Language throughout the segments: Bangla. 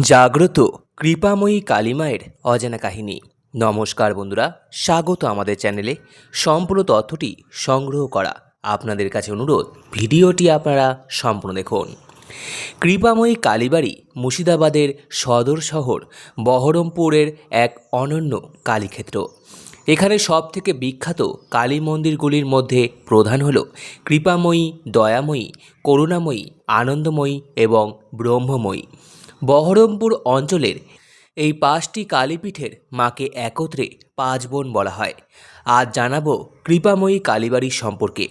জাগ্রত কৃপাময়ী কালিমায়ের অজানা কাহিনী। নমস্কার বন্ধুরা, স্বাগত আমাদের চ্যানেলে। সম্পূর্ণ তথ্যটি সংগ্রহ করা আপনাদের কাছে অনুরোধ, ভিডিওটি আপনারা সম্পূর্ণ দেখুন। কৃপাময়ী কালীবাড়ি মুর্শিদাবাদের সদর শহর বহরমপুরের এক অনন্য কালীক্ষেত্র। এখানে সব থেকে বিখ্যাত কালী মন্দিরগুলির মধ্যে প্রধান হল কৃপাময়ী, দয়াময়ী, করুণাময়ী, আনন্দময়ী এবং ব্রহ্মময়ী। বহরমপুর অঞ্চলের এই পাঁচটি কালীপীঠের মাকে একত্রে পাঁচ বোন বলা হয়। আজ জানাব কৃপাময়ী কালীবাড়ির সম্পর্কে।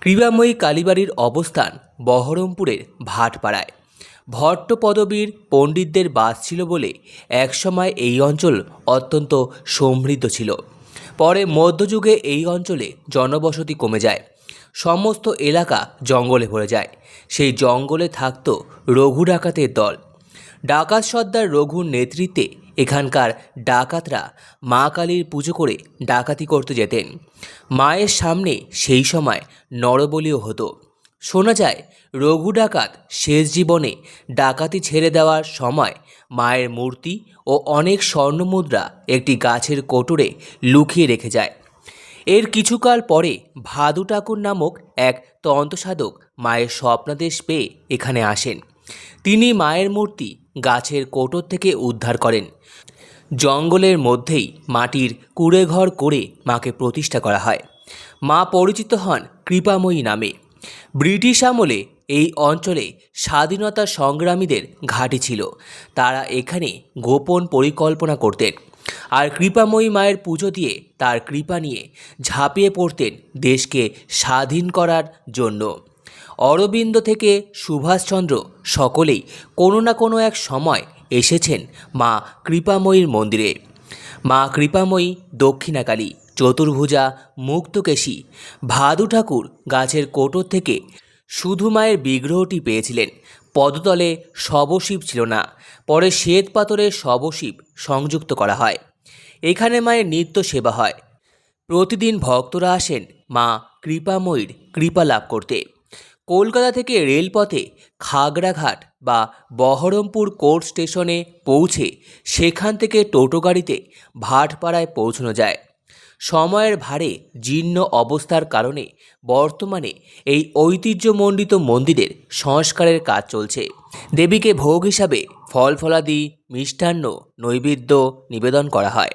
কৃপাময়ী কালীবাড়ির অবস্থান বহরমপুরের ভাটপাড়ায়। ভট্ট পদবীর পণ্ডিতদের বাস ছিল বলে একসময় এই অঞ্চল অত্যন্ত সমৃদ্ধ ছিল। পরে মধ্যযুগে এই অঞ্চলে জনবসতি কমে যায়। সমস্ত এলাকা জঙ্গলে ভরে যায়। সেই জঙ্গলে থাকত রঘু ডাকাতের দল। ডাকাত সর্দার রঘুর নেতৃত্বে এখানকার ডাকাতরা মা কালীর পুজো করে ডাকাতি করতে যেতেন। মায়ের সামনে সেই সময় নরবলিও হতো। শোনা যায়, রঘু ডাকাত শেষ জীবনে ডাকাতি ছেড়ে দেওয়ার সময় মায়ের মূর্তি ও অনেক স্বর্ণমুদ্রা একটি গাছের কোটরে লুকিয়ে রেখে যায়। এর কিছুকাল পরে ভাদু ঠাকুর নামক এক তন্ত্রসাধক মায়ের স্বপ্নাদেশ পেয়ে এখানে আসেন। তিনি মায়ের মূর্তি গাছের কোটর থেকে উদ্ধার করেন। জঙ্গলের মধ্যেই মাটির কুড়েঘর করে মাকে প্রতিষ্ঠা করা হয়। মা পরিচিত হন কৃপাময়ী নামে। ব্রিটিশ আমলে এই অঞ্চলে স্বাধীনতা সংগ্রামীদের ঘাঁটি ছিল। তারা এখানে গোপন পরিকল্পনা করতেন আর কৃপাময়ী মায়ের পুজো দিয়ে তার কৃপা নিয়ে ঝাঁপিয়ে পড়তেন দেশকে স্বাধীন করার জন্য। অরবিন্দ থেকে সুভাষচন্দ্র সকলেই কোনো না কোনো এক সময় এসেছেন মা কৃপাময়ীর মন্দিরে। মা কৃপাময়ী, দক্ষিণাকালী, চতুর্ভুজা, মুক্তকেশী, ভাদু ঠাকুর গাছের কোটর থেকে শুধু মায়ের বিগ্রহটি পেয়েছিলেন। পদতলে শবশিব ছিল না, পরে শ্বেত পাথরের শবশিব সংযুক্ত করা হয়। এখানে মায়ের নিত্য সেবা হয়। প্রতিদিন ভক্তরা আসেন মা কৃপাময়ীর কৃপা লাভ করতে। কলকাতা থেকে রেলপথে খাগড়াঘাট বা বহরমপুর কোর্ট স্টেশনে পৌঁছে সেখান থেকে টোটো গাড়িতে ভাটপাড়ায় পৌঁছানো যায়। সময়ের ভারে জীর্ণ অবস্থার কারণে বর্তমানে এই ঐতিহ্যমণ্ডিত মন্দিরের সংস্কারের কাজ চলছে। দেবীকে ভোগ হিসাবে ফল ফলাদি মিষ্টান্ন, নৈবেদ্য নিবেদন করা হয়।